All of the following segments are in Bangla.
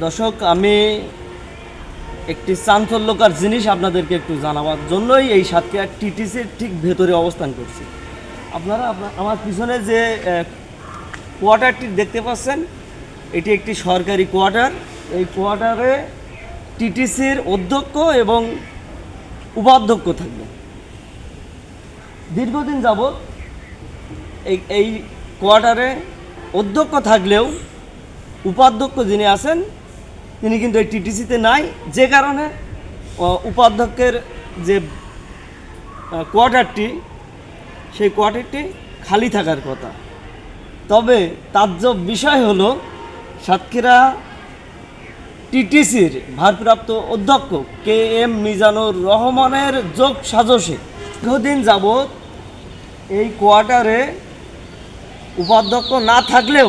দর্শক, আমি একটি চাঞ্চল্যকার জিনিস আপনাদেরকে একটু জানাবার জন্যই এই সাতক্ষীরা টিটিসির ঠিক ভেতরে অবস্থান করছি। আপনারা আমার পিছনে যে কোয়ার্টারটি দেখতে পাচ্ছেন, এটি একটি সরকারি কোয়ার্টার এই কোয়ার্টারে টিটিসির অধ্যক্ষ এবং উপাধ্যক্ষ থাকবে দীর্ঘদিন যাবৎ এই এই কোয়ার্টারে অধ্যক্ষ থাকলেও উপাধ্যক্ষ যিনি আছেন তিনি কিন্তু এই টিটিসিতে নাই। যে কারণে উপাধ্যক্ষের যে কোয়ার্টারটি, সেই কোয়ার্টারটি খালি থাকার কথা। তবে তাজ্জব বিষয় হলো, সাতক্ষীরা টিটিসির ভারপ্রাপ্ত অধ্যক্ষ কে এম মিজানুর রহমানের যোগ সাজসে। দীর্ঘদিন যাবৎ এই কোয়ার্টারে উপাধ্যক্ষ না থাকলেও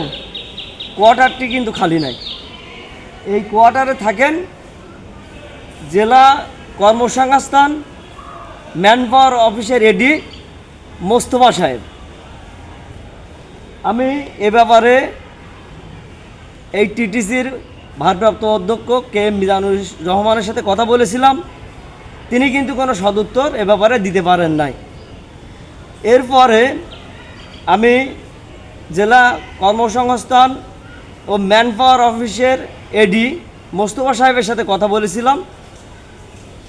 কোয়ার্টারটি কিন্তু খালি নাই। এই কোয়ার্টারে থাকেন জেলা কর্মসংস্থান ম্যান পাওয়ার অফিসের এডি মোস্তফা সাহেব। আমি এ ব্যাপারে এই টিটিসির ভারপ্রাপ্ত অধ্যক্ষ কে এম মিজানুর রহমানের সাথে কথা বলেছিলাম। তিনি কিন্তু কোনো সদুত্তর এ ব্যাপারে দিতে পারেন নাই। এরপরে আমি জেলা কর্মসংস্থান ও ম্যান পাওয়ার অফিসের এডি মোস্তফা সাহেবের সাথে কথা বলেছিলাম।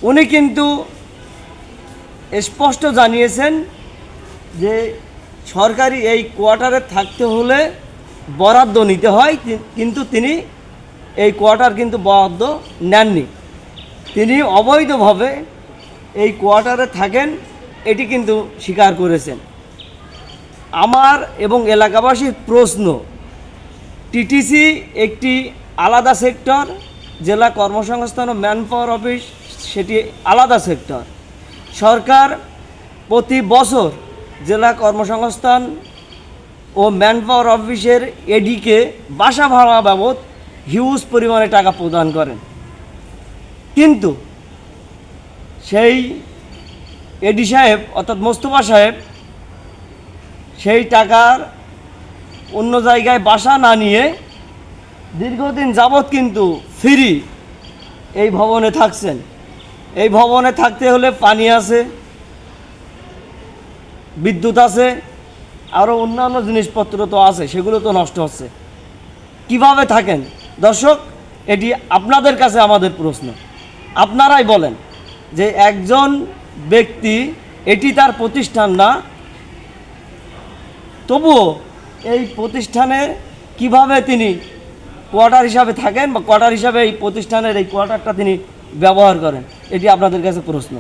উনি কিন্তু স্পষ্ট জানিয়েছেন যে সরকারি এই কোয়ার্টারে থাকতে হলে বরাদ্দ নিতে হয় কিন্তু তিনি এই কোয়ার্টার কিন্তু বরাদ্দ নেননি। তিনি অবৈধভাবে এই কোয়ার্টারে থাকেন, এটি কিন্তু স্বীকার করেছেন। আমার এবং এলাকাবাসীর প্রশ্ন, টিটিসি একটি আলাদা সেক্টর, জেলা কর্মসংস্থান ও ম্যান পাওয়ার অফিস, সেটি আলাদা সেক্টর। সরকার প্রতি বছর জেলা কর্মসংস্থান ও ম্যান পাওয়ার অফিসের এডিকে বাসা ভাড়া বাবদ হিউজ পরিমাণে টাকা প্রদান করেন। কিন্তু সেই এডি সাহেব, অর্থাৎ মোস্তফা সাহেব, সেই টাকার অন্য জায়গায় বাসা না নিয়ে দীর্ঘদিন যাবৎ কিন্তু ফ্রি এই ভবনে থাকছেন। এই ভবনে থাকতে হলে পানি আছে, বিদ্যুৎ আছে আরও অন্যান্য জিনিসপত্র তো আছে, সেগুলো তো নষ্ট হচ্ছে। কীভাবে থাকেন? দর্শক, এটি আপনাদের কাছে আমাদের প্রশ্ন। আপনারাই বলেন যে একজন ব্যক্তি এটি তার প্রতিষ্ঠান না, তবুও এই প্রতিষ্ঠানে কীভাবে তিনি কোয়ার্টার হিসাবে থাকেন বা কোয়ার্টার হিসাবে এই প্রতিষ্ঠানের এই কোয়ার্টারটা তিনি ব্যবহার করেন, এটি আপনাদের কাছে প্রশ্ন।